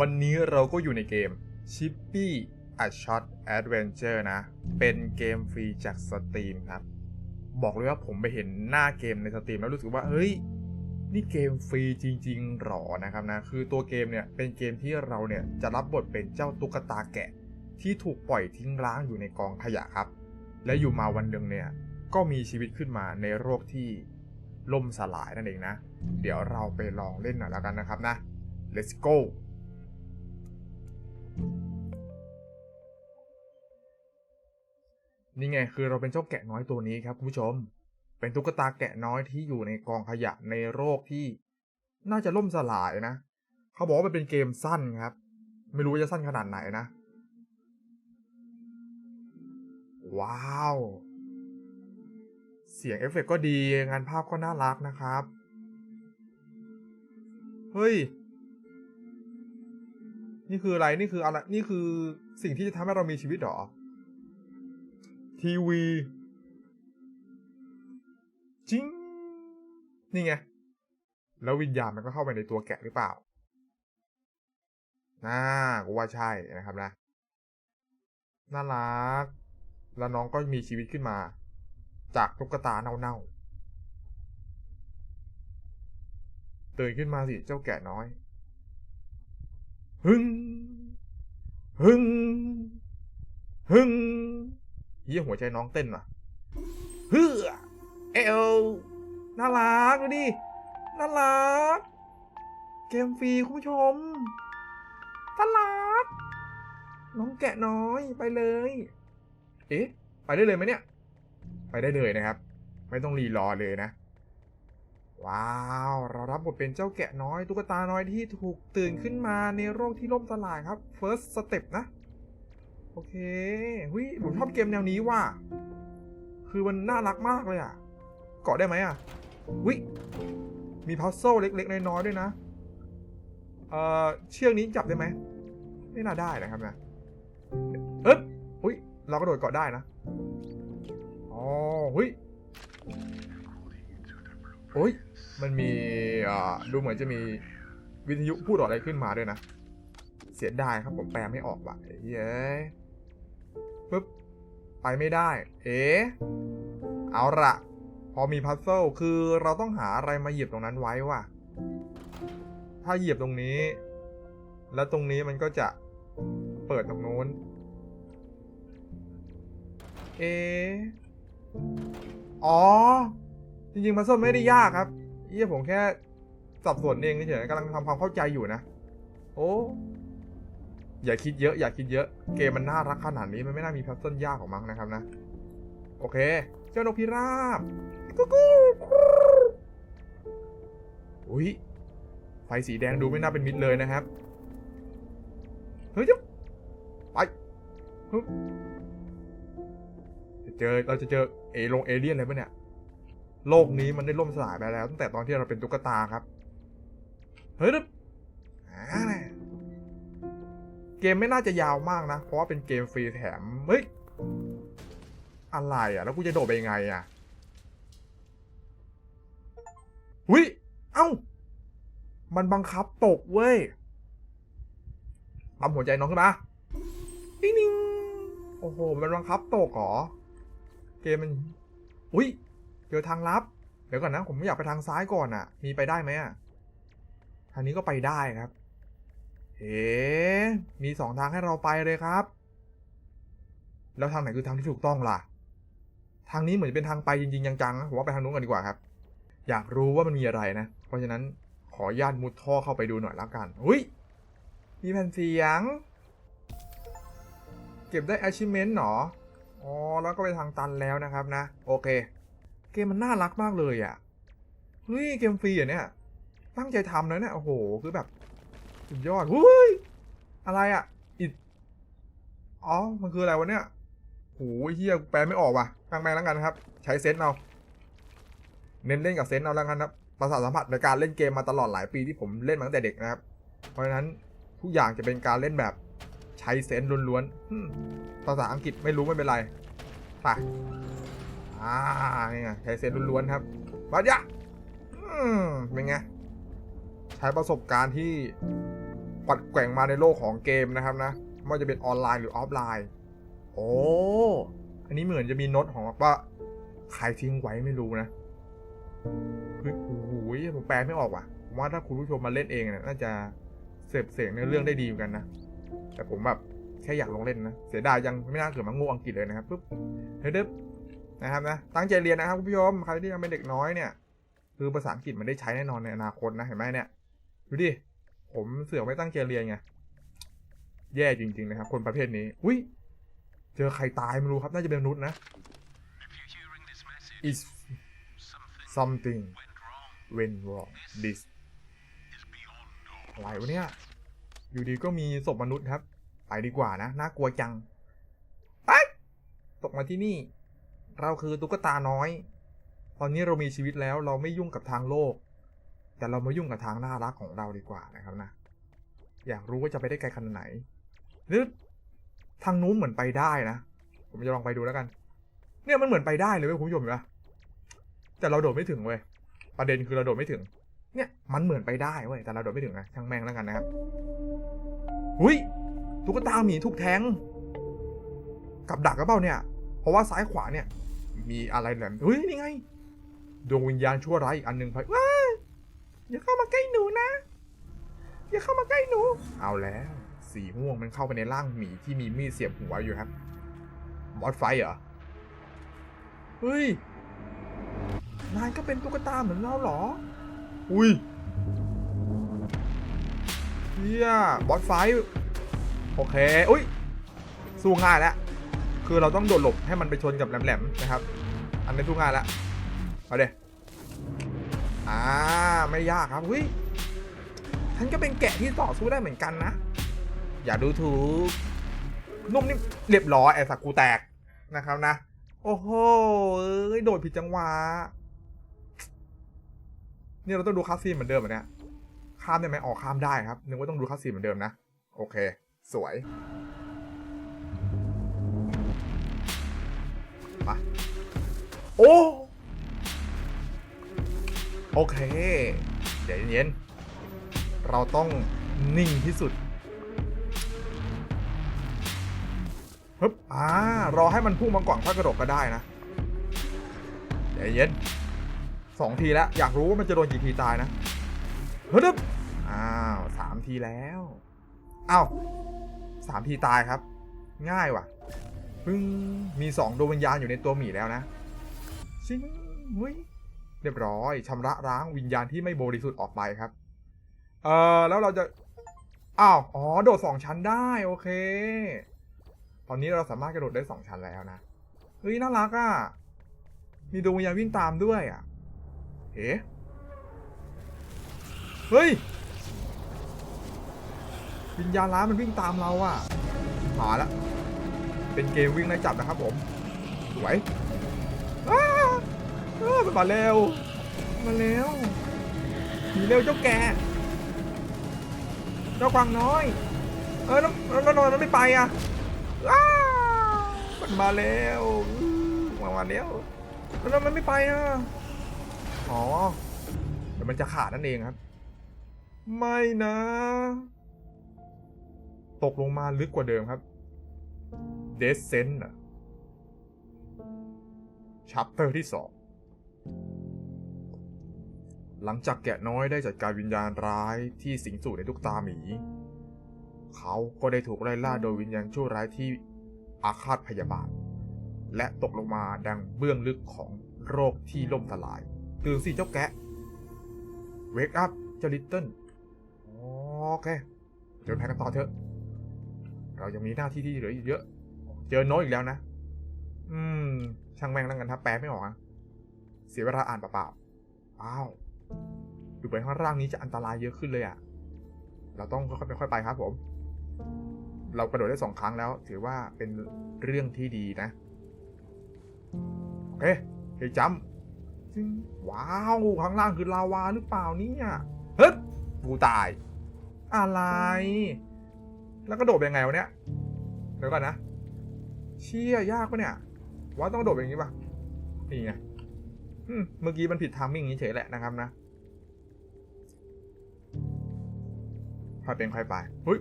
วันนี้เราก็อยู่ในเกม Chippy a Shot Adventure นะ เป็นเกมฟรีจากสตรีมครับ บอกเลยว่าผมไปเห็นหน้าเกมในสตรีมแล้วรู้สึกว่าเฮ้ย นี่เกมฟรีจริงๆหรอนะครับนะ คือตัวเกมเนี่ยเป็นเกมที่เราเนี่ยจะรับบทเป็นเจ้าตุ๊กตาแกะ ที่ถูกปล่อยทิ้งร้างอยู่ในกองขยะครับ และอยู่มาวันหนึ่งเนี่ยก็มีชีวิตขึ้นมาในโรคที่ล่มสลายนั่นเองนะ เดี๋ยวเราไปลองเล่นหน่อยแล้วกันนะครับนะ let's go นี่ไงคือเราเป็นเจ้าแกะน้อยตัวนี้ครับคุณผู้ชม เป็นตุ๊กตาแกะน้อยที่อยู่ในกองขยะในโรคที่น่าจะล่มสลายนะ เขาบอกว่ามันเป็นเกมสั้นครับ ไม่รู้จะสั้นขนาดไหนนะ ว้าว เสียงเอฟเฟกต์ก็ดีงานภาพก็น่ารักนะครับ เฮ้ย นี่คืออะไร นี่คืออะไร นี่คือสิ่งที่จะทำให้เรามีชีวิตหรอ ทีวีจริงนี่ไง แล้ววิญญาณมันก็เข้าไปในตัวแกะหรือเปล่าน่ากูว่าใช่นะครับนะ น่ารัก แล้วน้องก็มีชีวิตขึ้นมา จากตุ๊กตาเน่าๆตื่นขึ้นมาสิเจ้าแกะน้อย ฮึงฮึงฮึง เยี่ยหัวใจน้องเต้นว่ะเฮือเอลน่ารักดูดิน่ารัก เกมฟรีคุณผู้ชมน่ารัก น้องแกะน้อยไปเลย เอ๊ะ ไปได้เลยไหมเนี่ย ไปได้เลยนะครับ ไม่ต้องรีรอเลยนะ ว้าว เรารับบทเป็นเจ้าแกะน้อยตุ๊กตาน้อยที่ถูกตื่นขึ้นมาในโรคที่ล่มสลายครับ first step นะ โอเคหุยผมชอบเกมแนวนี้ว่ะ คือมันน่ารักมากเลยอะ เกาะได้ไหมอะวิมีพัซโซเล็ก ๆ น้อยๆด้วยนะ เอ่อ เชือกนี้จับได้ไหม ไม่น่าได้นะครับนะ เอ๊บอุ้ย เราก็โดดเกาะได้นะ อ๋อหุยโอ้ย มันมีอ่าดูเหมือนจะมีวิทยุพูดอะไรขึ้นมาด้วยนะ เสียดายครับผมแปลไม่ออกว่ะไอ้เย้ ปึ๊บ ไปไม่ได้ เอ๊ะเอาละพอมีพัซเซิลคือเราต้องหาอะไรมาเหยียบตรงนั้นไว้ว่ะ ถ้าเหยียบตรงนี้ แล้วตรงนี้มันก็จะเปิดตรงนู้น เออ๋อ จริงๆพัซเซิลไม่ได้ยากครับเยี่ยผมแค่สับสนเองเฉยๆกำลังทำความเข้าใจอยู่นะ โอ้ อย่าคิดเยอะ อย่าคิดเยอะ เกมมันน่ารักขนาดนี้มันไม่น่ามีแพัซเซิลยากของมั้งนะครับนะ โอเค เจ้านกพิราบกุ๊กกุ๊กอุ้ยไฟสีแดงดูไม่น่าเป็นมิตรเลยนะครับเฮ้ยจุ๊บไปจะเจอเราจะเจอเอลงเอเลี่ยนอะไรปะเนี่ย โลกนี้มันได้ล่มสลายไปแล้ว ตั้งแต่ตอนที่เราเป็นตุ๊กตาครับ เฮ้ยดึ๊บอ่า เกมไม่น่าจะยาวมากนะ เพราะว่าเป็นเกมฟรีแถม เฮ้ย อะไรอะ แล้วกูจะโดดไปยังไงอะหุยเอ้า มันบังคับตกเว้ยปั๊มหัวใจน้องขึ้นมาติ๊งนิงโอ้โห มันบังคับตกเหรอ เกมมัน อุ้ย เจอทางลับ เดี๋ยวก่อนนะ ผมไม่อยากไปทางซ้ายก่อนอะ มีไปได้ไหมอะ ทางนี้ก็ไปได้ครับ เอ๋มีสองทางให้เราไปเลยครับ แล้วทางไหนคือทางที่ถูกต้องล่ะ ทางนี้เหมือนจะเป็นทางไปจริงๆจังๆนะผมว่าไปทางนู้นกันดีกว่าครับ อยากรู้ว่ามันมีอะไรนะ เพราะฉะนั้นขอญาตมุดท่อเข้าไปดูหน่อยแล้วกัน อุ้ย มีแผ่นเสียง เก็บได้ achievement หรอ อ๋อ แล้วก็ไปทางตันแล้วนะครับนะ โอเค เกมมันน่ารักมากเลยอะ่ะ เฮ้ย เกมฟรีอะเนี่ย ตั้งใจทำนะเนี่ย โอ้โห คือแบบ สุดยอดเฮ้ยอะไรอะ่ะอิดอ๋อ มันคืออะไรวะเนี่ยโหเฮียแปลไม่ออกว่ะกลางแปลแล้วกันครับ ใช้เซนส์เอาเน้นเล่นกับเซนส์เอาแล้วกันครับประสาทสัมผัสในการเล่นเกมมาตลอดหลายปีที่ผมเล่นมาตั้งแต่เด็กนะครับ เพราะฉะนั้นทุกอย่างจะเป็นการเล่นแบบใช้เซนส์ล้วนๆภาษาอังกฤษไม่รู้ไม่เป็นไรไปอ่านี่ไงใช้เซนส์ล้วนๆครับบัดยะอืมเป็นไง ช้ประสบการณ์ที่ปัดแกว่งมาในโลกของเกมนะครับนะไม่ว่าจะเป็นออนไลน์หรือออฟไลน์ โอ้อันนี้เหมือนจะมีโน้ตของว่าใครทิ้งไว้ไม่รู้นะเฮ้ยโอ้โหผมแปลไม่ออกว่ะผมว่าถ้าคุณผู้ชมมาเล่นเองเนี่ยน่าจะเสพเสียงในเรื่องได้ดีเหมือนกันนะแต่ผมแบบแค่อยากลองเล่นนะเสียดายยังไม่น่าเกิดมาโง่อังกฤษเลยนะครับปุ๊บเฮ้ยเด็บนะครับนะตั้งใจเรียนนะครับคุณผู้ชมใครที่ยังเป็นเด็กน้อยเนี่ย คือภาษาอังกฤษมันได้ใช้แน่นอนในอนาคตนะเห็นไหมเนี่ย ดูดิ ผมเสือกไม่ตั้งใจเรียนไง แย่จริง ๆ นะครับ คนประเภทนี้ อุ้ย เจอใครตายไม่รู้ครับ น่าจะเป็นมนุษย์นะ is something went wrong this อะไรวะเนี่ย อยู่ดีก็มีศพมนุษย์ครับ ไปดีกว่านะ น่ากลัวจังไปตกมาที่นี่ เราคือตุ๊กตาน้อย ตอนนี้เรามีชีวิตแล้วเราไม่ยุ่งกับทางโลก แต่เรามายุ่งกับทางน่ารักของเราดีกว่านะครับนะ อยากรู้ว่าจะไปได้ไกลขนาดไหน หรือทางนู้นเหมือนไปได้นะ ผมจะลองไปดูแล้วกัน เนี่ยมันเหมือนไปได้เลยเว้ยคุณผู้ชมเห็นะแต่เราโดดไม่ถึงเว้ย ประเด็นคือเราโดดไม่ถึง เนี่ยมันเหมือนไปได้เว้ย แต่เราโดดไม่ถึงนะช่างแม่งแล้วกันนะครับหุยตุ๊กตาหมีถูกแทง กับดักกระเปล่าเนี่ย เพราะว่าซ้ายขวาเนี่ย มีอะไรแหลมเฮ้ยนี่ไง ดวงวิญญาณชั่วร้ายอีกอันหนึ่งไปว้า อย่าเข้ามาใกล้หนูนะ อย่าเข้ามาใกล้หนู เอาแล้ว สีม่วงมันเข้าไปในร่างหมีที่มีมีดเสียบหัวอยู่ครับบอสไฟท์เหรอ เฮ้ย นายก็เป็นตุ๊กตาเหมือนเราเหรอ อุ้ยเฮียบอสไฟท์โอเค อุ้ย สู้ง่ายแล้ว คือเราต้องโดดหลบให้มันไปชนกับแหลมๆนะครับ อันนี้สู้ง่ายแล้ว เอาเด อ่าไม่ยากครับเฮ้ยฉันก็เป็นแกะที่ต่อสู้ได้เหมือนกันนะ อย่าดูถูกนุ่มนี่เรียบร้อยไอ้สักกูแตกนะครับนะ โอ้โหเอ้ยโดดผิดจังหวะนี่เราต้องดูคัสซีนเหมือนเดิมเหรอเนี่ยข้ามได้ไหมออกข้ามได้ครับนึกว่าต้องดูคัสซีนเหมือนเดิมนะ โอเค สวยมาโอ้ โอเคเดี๋ยวเย็นๆเราต้องนิ่งที่สุดฮึบอ่ารอให้มันพุ่งมาก่อนค่อยกระโดดก็ได้นะเดี๋ยวเย็นสองทีแล้ว อยากรู้ว่ามันจะโดนกี่ทีตายนะฮึบอ้าวสามทีแล้วอ้าวสามทีตายครับ ง่ายว่ะปึ้งมีสองดวงวิญญาณอยู่ในตัวหมีแล้วนะ ชิงมุ้ย เรียบร้อยชำระล้างวิญญาณที่ไม่บริสุทธิ์ออกไปครับ เออแล้วเราจะอ้าวอ๋อโดดสองชั้นได้โอเค ตอนนี้เราสามารถกระโดดได้สองชั้นแล้วนะเฮ้ยน่ารักอะมีดวงวิญญาณวิ่งตามด้วยอะเอ๊ะเฮ้ยวิญญาณร้ายมันวิ่งตามเราอะมาละเป็นเกมวิ่งไล่จับนะครับผมสวย มาเร็ว มาเร็วหนีเร็วเจ้าแกเจ้ากวางน้อย เออแล้วแล้วนอนมันไม่ไปอะอ้ามันมาแล้วมามาแล้วแล้วมันไม่ไปอะอ๋อเดี๋ยวมันจะขาดนั่นเองครับ ไม่นะ ตกลงมาลึกกว่าเดิมครับเดซเซนอะชัปเตอร์ที่สอง หลังจากแกะน้อยได้จัดการวิญญาณร้ายที่สิงสู่ในทุกตาหมี เขาก็ได้ถูกไล่ล่าโดยวิญญาณชั่วร้ายที่อาฆาตพยาบาท และตกลงมาดังเบื้องลึกของโรคที่ล่มสลายตื่นสิเจ้าแกะ เวกอัพเจ้าลิตเติ้ลโอเคเดินแพนกันต่อเถอะ เรายังมีหน้าที่ที่เหลืออีกเยอะ เจอโน้ตอีกแล้วนะ อืม ช่างแม่งแล้วกันถ้าแปลไม่ออกอะเสียเวลาอ่านเปล่าๆอ้าว อยู่ไปข้างล่างนี้จะอันตรายเยอะขึ้นเลยอะ เราต้องค่อยๆไปค่อยๆไปครับผม เรากระโดดได้สองครั้งแล้ว ถือว่าเป็นเรื่องที่ดีนะ โอเคเฮ้ยจัมป์จึ๊งว้าว ข้างล่างคือลาวาหรือเปล่าเนี่ยเฮ้ยกูตาย อะไร แล้วก็โดดเป็นไงวะเนี่ย เดี๋ยวก่อนนะ เชี่ยยากปะเนี่ยว่าต้องโดดแบบนี้ปะนี่ไงเมื่อกี้มันผิดทามมิ่งเฉยแหละนะครับนะ ค่อยเป็นค่อยไปเฮ้ย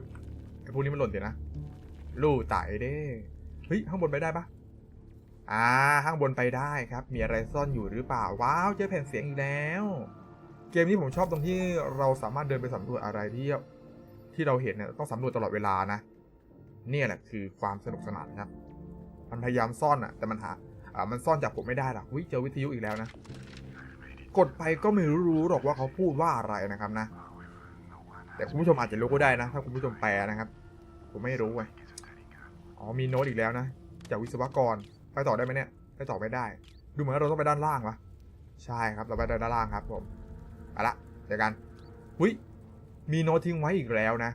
ไอพวกนี้มันหล่นเดี๋ยวนะลู่ไต่เด้เฮ้ยข้างบนไปได้ปะอ่าข้างบนไปได้ครับ มีอะไรซ่อนอยู่หรือเปล่าว้าวเจอแผ่นเสียงอีกแล้ว เกมนี้ผมชอบตรงที่เราสามารถเดินไปสำรวจอะไรที่ที่เราเห็นเนี่ยต้องสำรวจตลอดเวลานะเนี่ยแหละคือความสนุกสนานครับ มันพยายามซ่อนอะแต่มันหาอ่ามันซ่อนจากผมไม่ได้หรอกวิเจอวิทยุอีกแล้วนะ กดไปก็ไม่รู้หรอกว่าเขาพูดว่าอะไรนะครับนะ แต่คุณผู้ชมอาจจะรู้ก็ได้นะ ถ้าคุณผู้ชมแปลนะครับ ผมไม่รู้ไงอ๋อมีโน้ตอีกแล้วนะ จากวิศวกรไปต่อได้ไหมเนี่ยไปต่อไม่ได้ ดูเหมือนว่าเราต้องไปด้านล่างวะใช่ครับเราไปด้านล่างครับผมเอาละเจอกันหุยมีโน้ตทิ้งไว้อีกแล้วนะ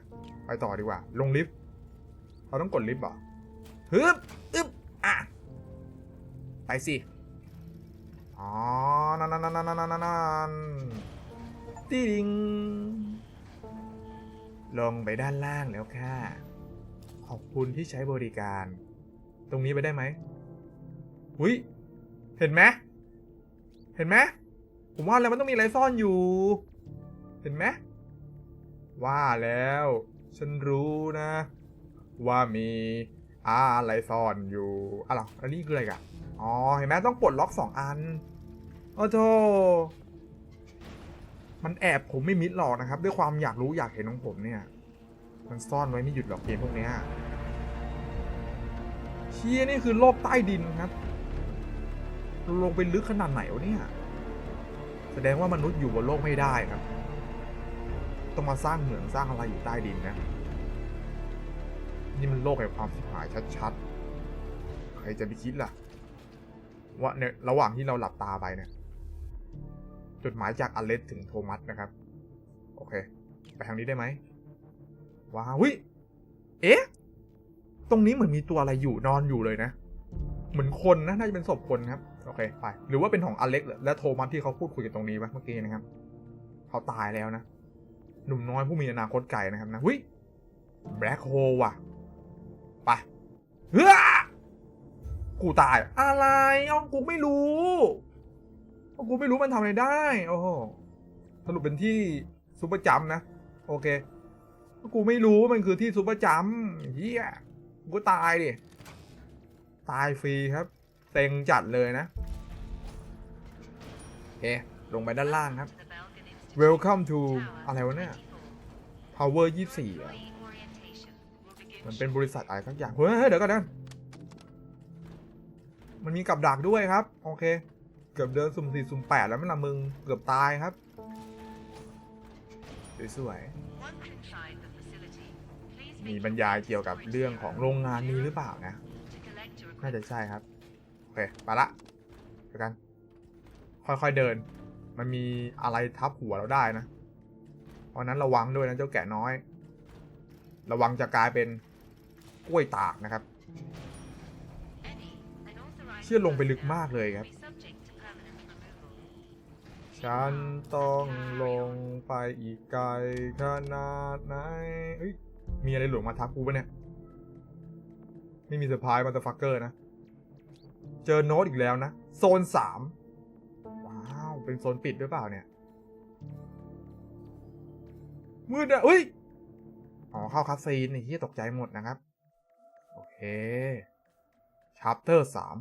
ไปต่อดีกว่า ลงลิฟต์เราต้องกดลิฟต์เหรอฮึบอึบอะไปสิอ๋อนั่นนั่นนั่นนั่นนั่นนั่นตีดิง ลงไปด้านล่างแล้วค่ะ ขอบคุณที่ใช้บริการ ตรงนี้ไปได้ไหมหุยเห็นไหมเห็นไหมผมว่าแล้วมันต้องมีอะไรซ่อนอยู่ เห็นไหมว่าแล้ว ฉันรู้นะ ว่ามีอะไรซ่อนอยู่อะไรออันนี้คืออะไรกันอ๋อ เห็นไหมต้องปลดล็อกสองอัน โอ้โธ มันแอบผมไม่มิดหรอกนะครับ ด้วยความอยากรู้อยากเห็นของผมเนี่ย มันซ่อนไว้ไม่หยุดหรอกเกมพวกนี้เชี่ยนี่คือโลกใต้ดินครับ ลงไปลึกขนาดไหนวะเนี่ย แสดงว่ามนุษย์อยู่บนโลกไม่ได้ครับ ต้องมาสร้างเหมืองสร้างอะไรอยู่ใต้ดินนะ นี่มันโลกแห่งความสิบหายชัดๆ ใครจะไปคิดล่ะ ว่าในระหว่างที่เราหลับตาไปเนี่ย จดหมายจากอเลสถึงโทมัสนะครับ โอเค ไปทางนี้ได้ไหมว้าวิเอ๊ะ ตรงนี้เหมือนมีตัวอะไรอยู่นอนอยู่เลยนะ เหมือนคนนะ น่าจะเป็นศพคนครับ โอเค ไป หรือว่าเป็นของอเล็กและโทมัสที่เขาพูดคุยกันตรงนี้ปะเมื่อกี้นะครับ เขาตายแล้วนะ หนุ่มน้อยผู้มีอนาคตไกลนะครับนะวิแบล็คโฮว่ะ ไปเฮ้อกูตาย อะไรเอากูไม่รู้ กูไม่รู้มันทำอะไรได้ โอ้โหสรุปเป็นที่ซูเปอร์จัมนะ โอเค กูไม่รู้มันคือที่ซูเปอร์จัมเฮียกูตายดิ ตายฟรีครับเต็งจัดเลยนะโอเคลงไปด้านล่างครับ Welcome to อะไรวะเนี่ย Power 24อะมันเป็นบริษัทอะไรสักอย่าง เฮ้ย เดี๋ยวก่อนนะมันมีกับดักด้วยครับ โอเค เกือบเดินสุ่มสี่สุ่มแปดแล้วไม่ละมึงเกือบตายครับ สวยๆมีบรรยายเกี่ยวกับเรื่องของโรงงานนี้หรือเปล่านะ น่าจะใช่ครับ โอเคไปละเดี๋ยวกัน ค่อยๆเดิน มันมีอะไรทับหัวเราได้นะ เพราะนั้นระวังด้วยนะเจ้าแกะน้อย ระวังจะกลายเป็นกล้วยตากนะครับ เชื่อลงไปลึกมากเลยครับ ฉันต้องลงไปอีกไกลขนาดไหนเอ้ย มีอะไรหลวงมาทักกูปะเนี่ย ไม่มีเซอร์ไพรส์มาตฟักเกอร์นะ เจอโน้ตอีกแล้วนะ โซนสามว้าว เป็นโซนปิดหรือเปล่าเนี่ย มืดอะเฮ้ย อ๋อ เข้าคาซีนไอ้ที่ตกใจหมดนะครับ โอเค chapter สาม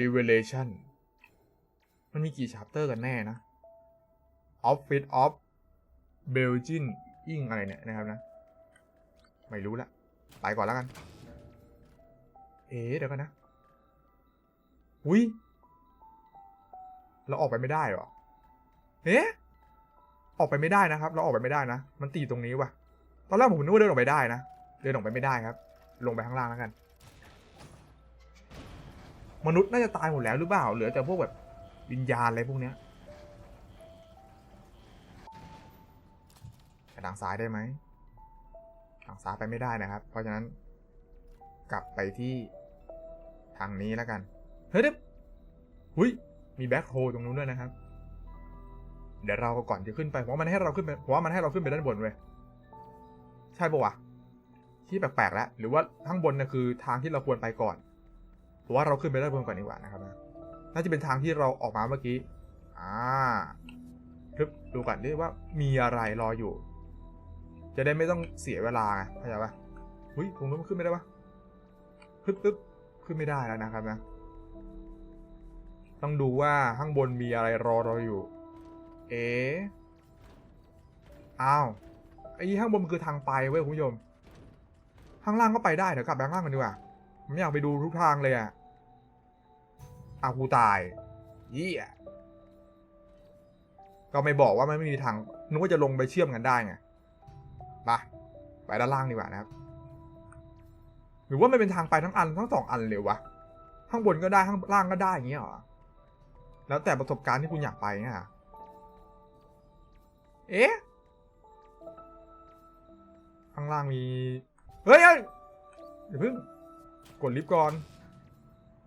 revelation มันมีกี่ chapter กันแน่นะ office of belgian อิงอะไรเนี่ยนะครับนะ ไม่รู้ละ ไปก่อนแล้วกัน เอ๊ะเดี๋ยวกันนะ อุ้ยเราออกไปไม่ได้หรอ เอ๊ะ ออกไปไม่ได้นะครับ เราออกไปไม่ได้นะ มันตีตรงนี้ว่ะ ตอนแรกผมนึกว่าเดินออกไปได้นะ เดินออกไปไม่ได้ครับ ลงไปข้างล่างแล้วกัน มนุษย์น่าจะตายหมดแล้วหรือเปล่า เหลือแต่พวกแบบ วิญญาณอะไรพวกเนี้ยไปทางซ้ายได้ไหมทางซ้ายไปไม่ได้นะครับ เพราะฉะนั้น กลับไปที่ทางนี้แล้วกัน เฮ้ยเดี๋ยวหุยมีแบ็คโฮตรงนู้นด้วยนะครับ เดี๋ยวเราก่อนจะขึ้นไปผมว่ามันให้เราขึ้นไปผมว่ามันให้เราขึ้นไปด้านบนเว้ยใช่ปะวะที่แปลกๆแล้ว หรือว่าข้างบนน่ะคือทางที่เราควรไปก่อนผมว่าเราขึ้นไปด้านบนก่อนดีกว่านะครับ น่าจะเป็นทางที่เราออกมาเมื่อกี้ อ่าทึบดูก่อนดิว่ามีอะไรรออยู่ จะได้ไม่ต้องเสียเวลาไงเข้าใจปะอุ้ยตรงนู้นมันขึ้นไม่ได้ปะขึ้นปึ๊บขึ้นไม่ได้แล้วนะครับนะ ต้องดูว่าข้างบนมีอะไรรอเราอยู่ เอ๊ะอ้าวไอ้ข้างบนมันคือทางไปเว้ยคุณผู้ชม ข้างล่างก็ไปได้เดี๋ยวกลับไปข้างล่างกันดีกว่าผมอยากไปดูทุกทางเลยอะ อากูตายเยี่ยก็ไม่บอกว่ามันไม่มีทางนึกว่าจะลงไปเชื่อมกันได้ไงไปไปด้านล่างดีกว่านะครับ หรือว่ามันเป็นทางไปทั้งอันทั้งสองอันเลยวะข้างบนก็ได้ข้างล่างก็ได้อย่างเงี้ยเหรอแล้วแต่ประสบการณ์ที่คุณอยากไปเนี่ยเอ๊ะข้างล่างมี เฮ้ยเฮ้ยเดี๋ยวพิ่ง กดลิฟต์ก่อน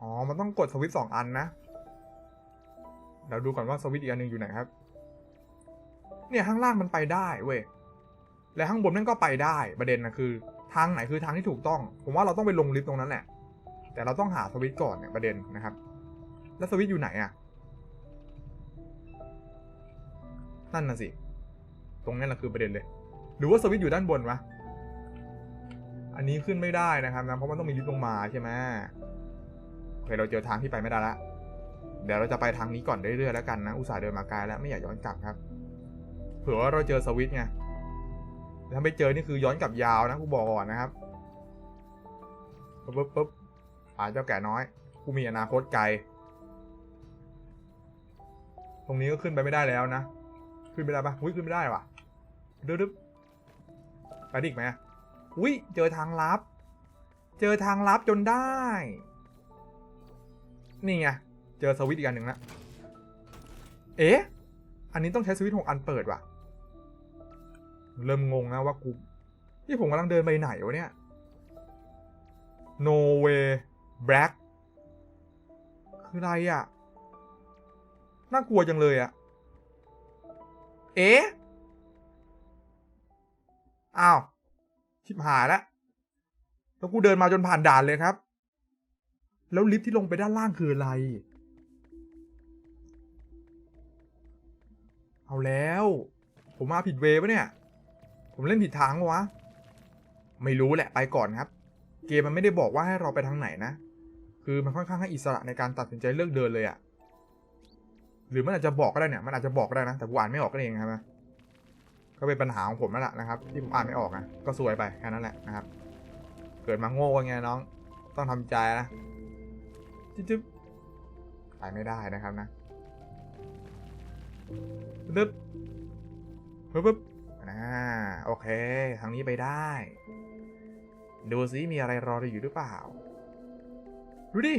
อ๋อ มันต้องกดสวิตช์สองอันนะเดี๋ยวดูก่อนว่าสวิตช์อีกอันหนึ่งอยู่ไหนครับ เนี่ยข้างล่างมันไปได้เว้ย และข้างบนนั่นก็ไปได้ประเด็นนะคือ ทางไหนคือทางที่ถูกต้อง ผมว่าเราต้องไปลงลิฟต์ตรงนั้นแหละ แต่เราต้องหาสวิตช์ก่อนเนี่ยประเด็นนะครับ แล้วสวิตช์อยู่ไหนอะนั่นน่ะสิ ตรงนั้นแหละคือประเด็นเลย หรือว่าสวิตช์อยู่ด้านบนวะอันนี้ขึ้นไม่ได้นะครับนะเพราะมันต้องมีลิฟต์ลงมาใช่ไหม เคเราเจอทางที่ไปไม่ได้ละเดี๋ยวเราจะไปทางนี้ก่อนเรื่อยๆแล้วกันนะอุตส่าห์เดินมาไกลแล้วไม่อยากย้อนกลับครับ เผื่อว่าเราเจอสวิตไงถ้าไม่เจอนี่คือย้อนกลับยาวนะกูบอกก่อนนะครับปึ๊บปึ๊บปึ๊บอ่าเจ้าแก่น้อยกูมีอนาคตไกล ตรงนี้ก็ขึ้นไปไม่ได้แล้วนะ ขึ้นไม่ได้ปะอุ้ยขึ้นไม่ได้ว่ะดึ๊บดึ๊บไปดิอีกไหมอุ้ยเจอทางลับ เจอทางลับจนได้ นี่ไง เจอสวิตช์อีกอันหนึ่งละ เอ๊ะ อันนี้ต้องใช้สวิตช์หกอันเปิดว่ะ เริ่มงงนะว่ากูที่ผมกำลังเดินไปไหนวะเนี่ย No way black คืออะไรอะ่ะ น่ากลัวจังเลยอะ่ะ เอ๊ะ อ้าว ชิบหายแล้วแล้วกูเดินมาจนผ่านด่านเลยครับ แล้วลิฟต์ที่ลงไปด้านล่างคืออะไร เอาแล้ว ผมมาผิดเวย์ปะเนี่ย ผมเล่นผิดทางวะ ไม่รู้แหละไปก่อนครับ เกมมันไม่ได้บอกว่าให้เราไปทางไหนนะ คือมันค่อนข้างให้อิสระในการตัดสินใจเลือกเดินเลยอะหรือมันอาจจะบอกก็ได้เนี่ย มันอาจจะบอกก็ได้นะ แต่กูอ่านไม่ออกก็เองครับก็เป็นปัญหาของผมนั่นแหละนะครับ ที่ผมอ่านไม่ออกนะก็ซวยไปแค่นั้นแหละนะครับ เกิดมาโง่ไงน้อง ต้องทำใจนะ จิ๊บๆไปไม่ได้นะครับนะดึ๊บปึ๊บปึ๊บอ่าโอเค ทางนี้ไปได้ ดูซิมีอะไรรอเราอยู่หรือเปล่า ดูดิ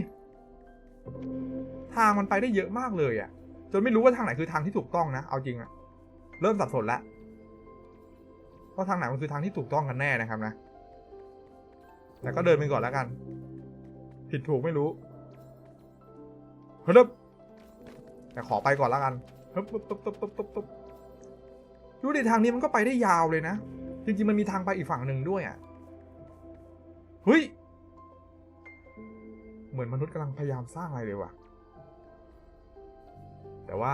ทางมันไปได้เยอะมากเลยอะ่ะ จนไม่รู้ว่าทางไหนคือทางที่ถูกต้องนะ เอาจริงอะเริ่มสับสนแล้วว่าทางไหนมันคือทางที่ถูกต้องกันแน่นะครับนะ แต่ก็เดินไปก่อนแล้วกัน ผิดถูกไม่รู้เฮ้ยแต่ขอไปก่อนล้วกันฮึบปึ๊บปึ๊บปึ๊บปึ๊บปึ๊บดูดิทางนี้มันก็ไปได้ยาวเลยนะ จริงๆมันมีทางไปอีกฝั่งหนึ่งด้วยอะเฮ้ยเหมือนมนุษย์กำลังพยายามสร้างอะไรเลยว่ะ แต่ว่า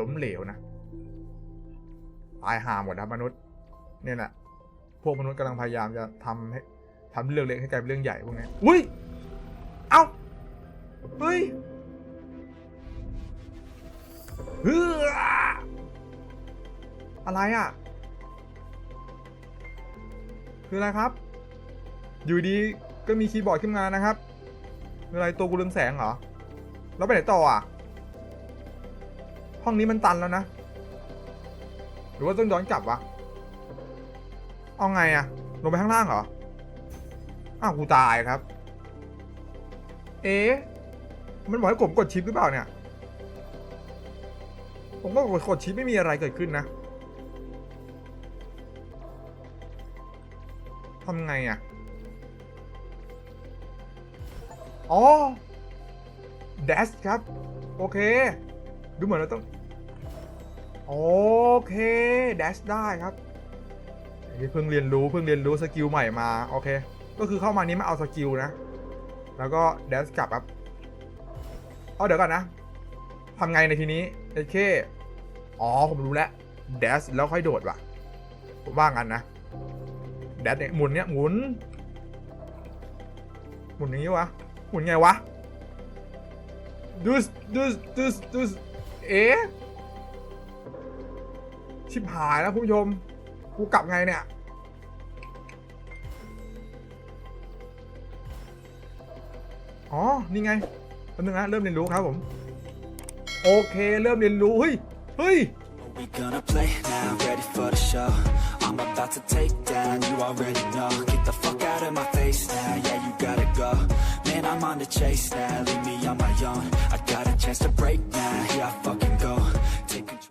ล้มเหลวนะตายห่าหมดนะมนุษย์ เนี่ยแหละพวกมนุษย์กำลังพยายามจะทำให้ทำเรื่องเล็กให้กลายเป็นเรื่องใหญ่พวกนี้อุ้ย เอ้า เฮ้ย ฮ้ออะไรอะ คืออะไรครับ อยู่ดีก็มีคีย์บอร์ดขึ้นมานะครับอะไรตัวกูเรืองแสงเหรอ แล้วไปไหนต่ออะ ห้องนี้มันตันแล้วนะ หรือว่าต้องย้อนกลับวะ เอาไงอะ ลงไปข้างล่างเหรอ อ้าวกูตายครับ เอ๊ะ มันบอกให้ผมกดชิปหรือเปล่าเนี่ย ผมก็กดชิปไม่มีอะไรเกิดขึ้นนะทำไงอะ อ๋อ dash ครับ โอเค ดูเหมือนเราต้อง โอเค dash ได้ครับนี่เพิ่งเรียนรู้ เพิ่งเรียนรู้สกิลใหม่มา โอเค ก็คือเข้ามานี้มาเอาสกิลนะ แล้วก็ dash กลับครับเอเดี๋ยวก่อนนะ ทำไงในทีนี้โอเค อ๋อ ผมรู้แล้ว dash แล้วค่อยโดดว่ะ ผมว่างั้นนะแดดเนี่ยหมุนเนี่ยหมุน หมุนอย่างนี้วะ หมุนไงวะดูสดูสดูสดูสเอ๊ะชิบหายแล้วคุณผู้ชม กูกลับไงเนี่ย อ๋อ นี่ไงแป๊บนึงนะ เริ่มเรียนรู้ครับผม โอเค เริ่มเรียนรู้ เฮ้ย เฮ้ย We gonna play now, ready for the show. I'm about to take down, you already know. Get the fuck out of my face now, yeah, you gotta go. Man, I'm on the chase now, leave me on my own. I got a chance to break now, here I fucking go. Take control.